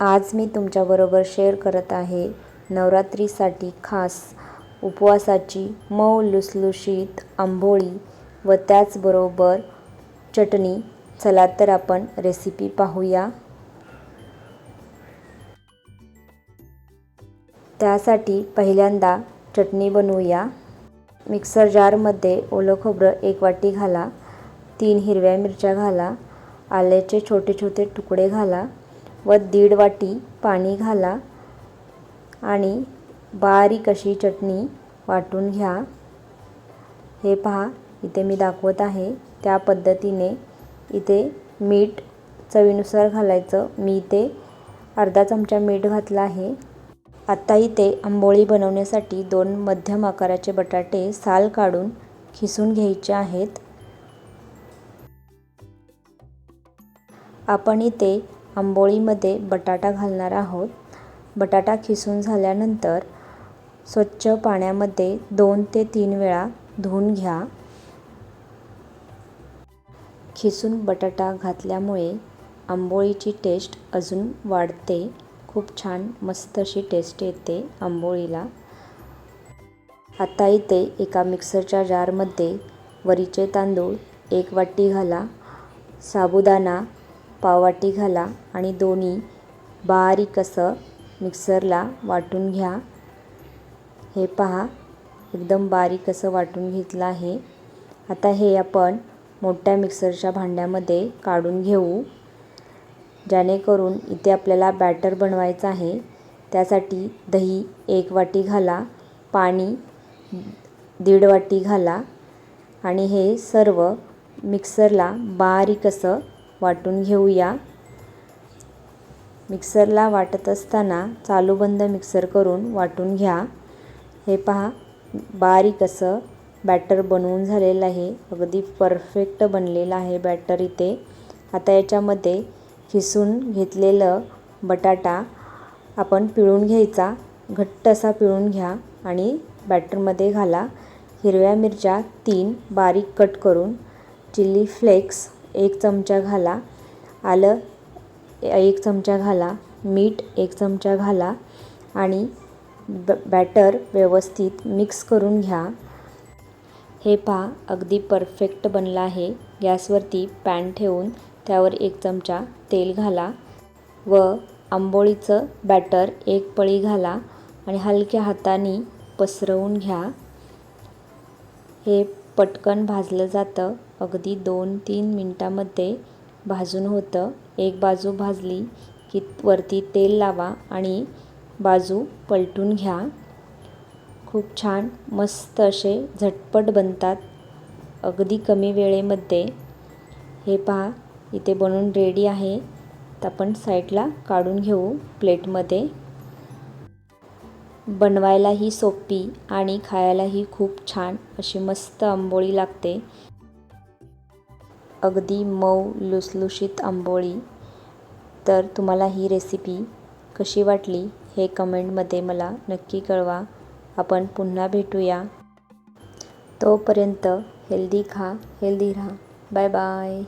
आज मी तुमच्याबरोबर शेअर करत आहे नवरात्रीसाठी खास उपवासाची मऊ लुसलुशीत आंबोळी व त्याचबरोबर चटणी. चला तर आपण रेसिपी पाहूया. त्यासाठी पहिल्यांदा चटणी बनवूया. मिक्सर जारमध्ये ओलं खोबरं एक वाटी घाला. तीन हिरव्या मिरच्या घाला. आल्याचे छोटे छोटे तुकडे घाला. व दीड वाटी पाणी घाला आणि बारीक अशी चटणी वाटून घ्या. हे पहा इथे मी दाखवत आहे. त्या पद्धतीने इथे मीठ चवीनुसार घालायचं. मी इथे अर्धा चमचा मीठ घातला आहे. आत्ता इथे आंबोळी बनवण्यासाठी दोन मध्यम आकाराचे बटाटे साल काढून खिसून घ्यायचे आहेत. आपण इथे आंबोळीमध्ये बटाटा घालणार आहोत. बटाटा खिसून झाल्यानंतर स्वच्छ पाण्यामध्ये दोन ते तीन वेळा धुवून घ्या. खिसून बटाटा घातल्यामुळे आंबोळीची टेस्ट अजून वाढते. खूप छान मस्त अशी टेस्ट येते आंबोळीला. आता इथे एका मिक्सरच्या जारमध्ये वरीचे तांदूळ एक वाटी घाला. साबुदाणा पाववाटी घाला आणि दोन्ही बारीक असं मिक्सरला वाटून घ्या. हे पहा एकदम बारीक असं वाटून घेतलं आहे. आता हे आपण मोठ्या मिक्सरच्या भांड्यामध्ये काढून घेऊ. जेणेकरून इथे आपल्याला बॅटर बनवायचं आहे. त्यासाठी दही एक वाटी घाला पाणी दीड वाटी घाला आणि हे सर्व मिक्सरला बारीक असं वाटून घेऊया. मिक्सरला वाटत असताना चालू बंद मिक्सर करून वाटून घ्या. हे पहा बारीक असं बॅटर बनवून झालेलं आहे. अगदी परफेक्ट बनलेलं आहे बॅटर इथे. आता याच्यामध्ये खिसून घेतलेलं बटाटा आपण पिळून घ्यायचा. घट्ट असा पिळून घ्या आणि बॅटरमध्ये घाला. हिरव्या मिरच्या तीन बारीक कट करून. चिली फ्लेक्स एक चमचा घाला. आलं एक चमचा घाला. मीठ एक चमचा घाला. आणि ब बॅटर व्यवस्थित मिक्स करून घ्या. हे पहा अगदी परफेक्ट बनलं आहे. गॅसवरती पॅन ठेवून त्यावर एक चमचा तेल घाला व आंबोळीचं बॅटर एक पळी घाला आणि हलक्या हाताने पसरवून घ्या. हे पटकन भाजलं जातं. अगदी दोन तीन मिनटामध्ये भाजून होतं. एक बाजू भाजली की वरती तेल लावा आणि बाजू पलटून घ्या. खूप छान मस्त असे झटपट बनतात. अगदी कमी वेळेमध्ये. हे पहा इथे बनवून रेडी आहे. तर आपण साईडला काढून घेऊ प्लेटमध्ये. बनवायलाही सोपी आणि खायलाही खूप छान अशी मस्त आंबोळी लागते. अगदी मऊ लुसलुशीत आंबोळी. तर तुम्हाला ही रेसिपी कशी वाटली हे कमेंटमध्ये मला नक्की कळवा. आपण पुन्हा भेटूया. तोपर्यंत हेल्दी खा हेल्दी राहा. Bye bye